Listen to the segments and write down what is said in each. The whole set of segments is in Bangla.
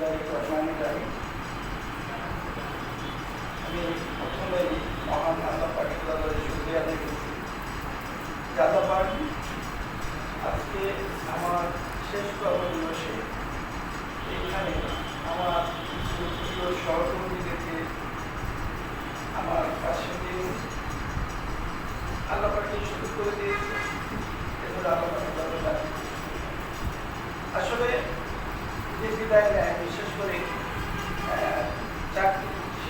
বিদায়ী রহমানি রাহি আমি প্রথমে মহান আল্লাহ পাকের দরবারে শুক্রিয়া আদায় করছি যে আল্লাহ পাক আজকে আমার শেষ কর্ম দিবসে এইখানে আমার কিছু প্রিয় সহকর্মীদেরকে আমার পাশে দিয়ে আল্লাহ পাকে শুরু করে দিয়েছে এজন্য আল্লাহ পাকের দরবারে রাখি। আসলে যে বিদায় নেয় বিশেষ করে আহ, চাকরি শেষ দিন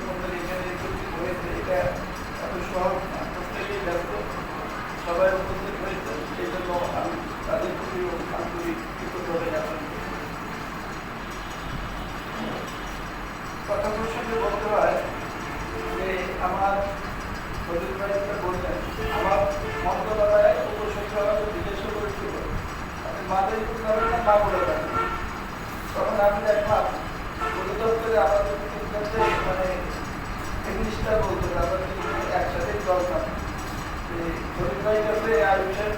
মন্ডলী এখানে হয়েছে এটা এত সহজ না প্রত্যেকেই ব্যস্ত সবাই উপস্থিত হয়েছে সেই জন্য আমি তাদের প্রতিও আন্তরিক কৃতজ্ঞতা জ্ঞাপন করি কথা প্রসঙ্গে বলতে হয় যে আমার প্রদীপ ভাই যেটা বললেন আমার মন্ত্রণালয়ে উপসচিব আমাকে জিজ্ঞাসা করেছিল আপনি মাদের করবেন না মা বলে থাকেন তখন আমি দেখলাম অধিদপ্তরে আমাদের তিনজনকে মানে ইংলিশটা বলতে হবে আমরা তিনজন একসাথেই চলতাম প্রদীপ ভাই কাছে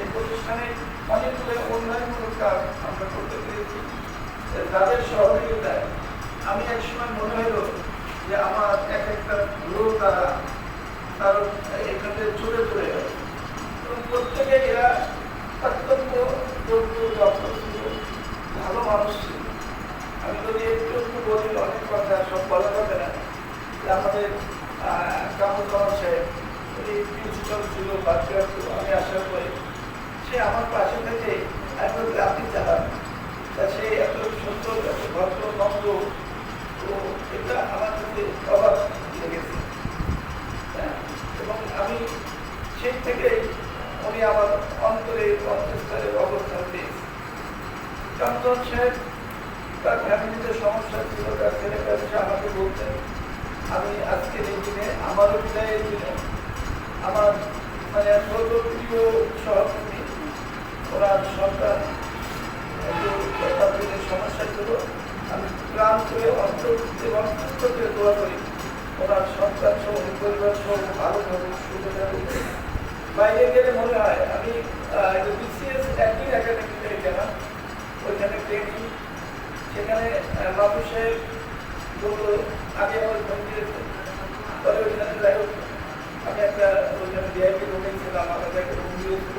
এই প্রতিষ্ঠানে অনেকগুলো উন্নয়নমূলক কাজ আমরা করতে পেরেছি তাদের সহযোগিতায় আমি একসময় মনে হলো যে আমার এক একটা গ্রহ তারা কারণ এখানে চলে চলে গেল এবং প্রত্যেকে এরা অত্যন্ত দক্ষ ছিল ভালো মানুষ ছিল। আমি যদি একটু বলি, অনেক কথা, সব বলা যাবে না। যে আমাদের কামুল সাহেব, উনি প্রিন্সিপাল ছিল বাচ্চা আমি আসার পরে সে আমার পাশে থেকে একদম রাত্রি চালান তা সে এত সুন্দর এত ভদ্র নম্র তো এটা আমার কাছে অবাক লেগেছে। হ্যাঁ, এবং আমি সেই থেকে উনি আমার অন্তরে অন্তঃস্থলে অবস্থান পেয়েছি। চন্দন সাহেব তার ফ্যামিলিতে সমস্যা ছিল তার ছেলে ব্যবসা আমাকে বলতেন আমি আজকের এই দিনে আমারও বিদায়ের দিনে আমার মানে সর্বপ্রিয় সহকর্মী একটু তাদের সমস্যা ছিল আমি প্রাণ করে অন্তর এবং সুস্থ করে দোয়া করি। ওনার সন্তান সহ পরিবার সহ ভালো থাকুক সুখে থাকুক বাইরে গেলে মনে হয় আমি বিসিএস একই একাডেমি থেকে গেলাম। ওইখানে ট্রেনিং, সেখানে বাবু সাহেব বলল, আগে আমার ফোন দিয়েছে পরে ওইখানে যাই হোক। আমি একটা, ওইখানে ডিআইপি রুমে ছিলাম আমাকে একটা রুম দিয়েছিল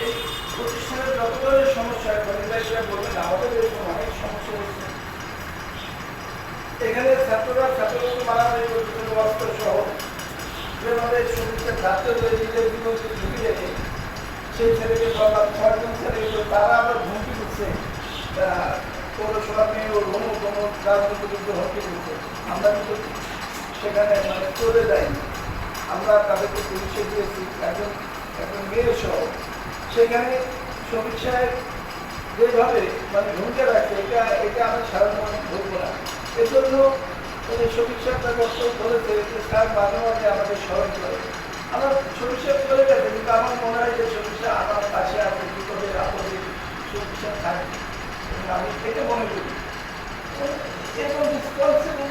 প্রতিষ্ঠানের যত ধরনের সমস্যা কলেজরা বলবেন আমাদের এরকম অনেক সমস্যা হচ্ছে। এখানে ছাত্ররা ছাত্রদের মারামারি করতেছে অস্ত্র সহ যেভাবে শরীরকে ছাত্রদের নিজের জীবনকে ঝুঁকি রেখে সেই ছেলেকে সরকার ছয়জন ছেলে তারা আবার হুমকি দিচ্ছে। পৌরসভা মেয়ে ও অমুক অমুক রাজনীতিবিদ হত্যা করছে আমরা কিন্তু সেখানে মানে চলে যাইনি। আমরা তাদেরকে পুলিশে দিয়েছি। একজন একজন মেয়ে সহ সেখানে শ্রমিক সাহেব যেভাবে মানে ভূমিকা রাখছে, এটা এটা আমার সারাদিন ধরবো না। এজন্য মানে শ্রমিক সাহেব তার বক্তব্য বলেছে যে, স্যার, মাঝে মাঝে আমাদের স্মরণ করে আমার শ্রমিক সাহেব চলে গেছে, কিন্তু আমার মনে হয় যে শ্রমিক সাহেব আমার কাছে আছে করে আপনি শ্রমিক সাহেব থাকে? আমি এটা মনে করি এবং রেসপন্সিবল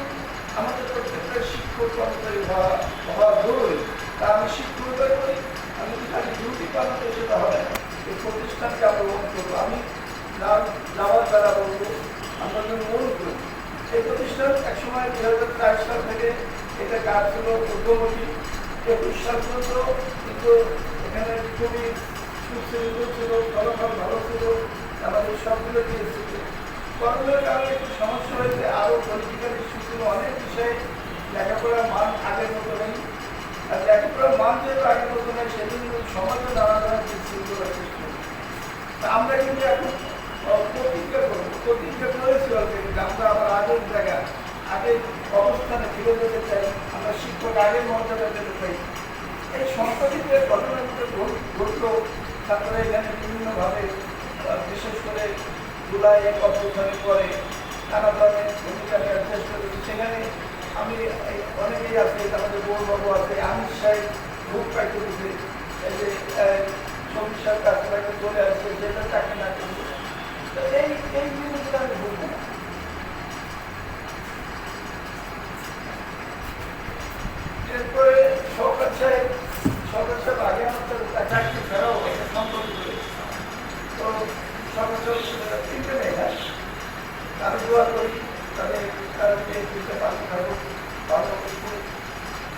আমাদের প্রত্যেকটা শিক্ষক কর্মচারী হওয়া হওয়া জরুরি তা আমি শিক্ষক হয়ে করি আমি যদি খালি ডিউটি পালন করি সেটা হবে না এই প্রতিষ্ঠানকে গ্রহণ করব। আমি যাওয়ার দ্বারা বলব যদি অনুরোধ করি এই প্রতিষ্ঠান একসময় দুই হাজার চার সাল থেকে এটা কাজ ছিল উদ্যমী একুশ সাল পর্যন্ত কিন্তু এখানে খুবই সুশৃঙ্খল ছিল, ফলাফল ভালো ছিল, আমাদের সবগুলো দিয়েছিল করোনার কারণে একটু সমস্যা হয়েছে, আরও পলিটিক্যাল ইস্যু ছিল, অনেক বিষয়ে লেখাপড়ার মান আগের মতো নেই। আর লেখাপড়ার মান যেহেতু আগের মতো নেই সেদিন সমাজে নানা ধরনের বিশৃঙ্খলা সৃষ্টি আমরা কিন্তু এখন প্রতিজ্ঞা করব, প্রতিজ্ঞা করেছি আমরা আবার আগের জায়গা আগের অবস্থানে ফিরে যেতে চাই, আমরা শিক্ষক আগের মর্যাদা যেতে চাই। এই সম্পত্তিতে ঘটনাগুলো ঘট- ঘটলো, তারপরে এখানে বিভিন্নভাবে বিশেষ করে জুলাই এক অভ্যুত্থানের পরে নানা ধরনের ভূমিকা নেওয়ার চেষ্টা করেছি। সেখানে আমি অনেকেই আছে আমাদের বৌবাবু আছে, আমির সাহেব ভোট পাইতে দিতে এই যে সমস্যার কাছে একটা চলে আসছে যেটা চাকরি না করবে তো এই এই জিনিসগুলো আমি ভুলবো না এরপরে সরকার সাহেব সরকার সাহেব আগে আমার সাথে একটা সম্পর্ক তো সরকার তিনটে মেয়ে আমি দোয়া করি, তাদের তাদেরকে দিতে পারতে থাকুক ভালো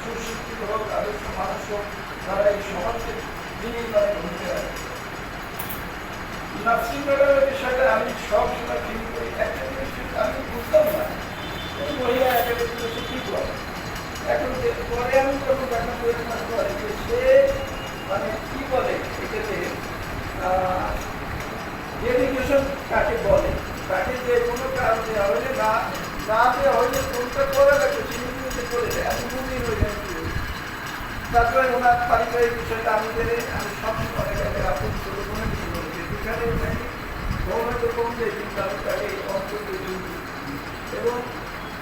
সুশিক্ষিত হোক, আদর্শ মানুষ হোক, তারা এই সমাজকে বিনির্মাণে ভূমিকা রাখে। নার্সিং ম্যাডামের বিষয়টা আমি সব সময় ফিল করি। একটা জিনিস আমি বুঝতাম না মহিলা একাডেমি সে কী করে এখন পরে আমি যখন দেখা করে সে মানে কি বলে এটাতে ডেডিকেশন কাকে বলে তাকে যে কোনো কাজ দেওয়া হলে না না দেওয়া হলে কোনটা করে রাখে সেগুলো করে দেয়। হয়ে যায় তারপরে ওনার পারিবারিক বিষয়টা আমি জেনে আমি সব অনেক জায়গায় আপন ছিল কোনো কিছু বলেছি যেখানে গভর্নমেন্টে কম কিন্তু আমি তাকে অন্তত এবং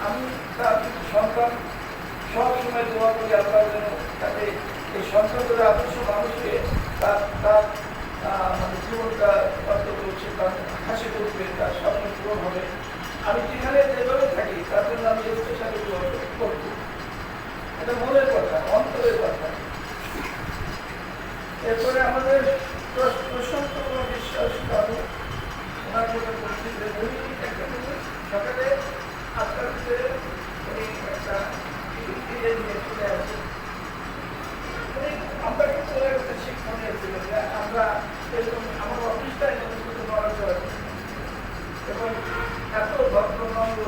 আমি তার সন্তান সব সময় দোয়া করি আল্লাহর জন্য তাকে এই সন্তানদের আদর্শ তার মানে জীবনটা হাসি করবে তার স্বপ্ন পূরণ হবে। আমি যেখানে যেভাবে থাকি তার জন্য আমি স্পেশালি দোয়া করব এটা মনের কথা অন্তরের কথা এরপরে আমাদের প্রশ- প্রশান্ত কোনো বিশ্বাস বাবু ওনার কথা বলছি যে উনি একটা জিনিস সকালে আটটার ভিতরে উনি একটা ইয়ে নিয়ে চলে আসে উনি আমরা কিন্তু ওনার কাছে শিক্ষণীয় ছিল যে আমরা এরকম আমার অফিসটা এরকম কিছু নড়াচড়া করি। এবং এত ভদ্র নম্র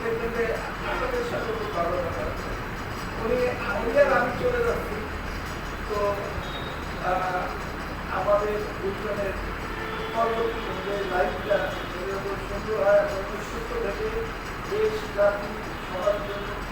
দেখতে উনি আর আমি চলে যাচ্ছি তো আমাদের দুজনের পরবর্তী লাইফটা সুন্দর হয়, এবং সুস্থ থেকে দেশ, জাতি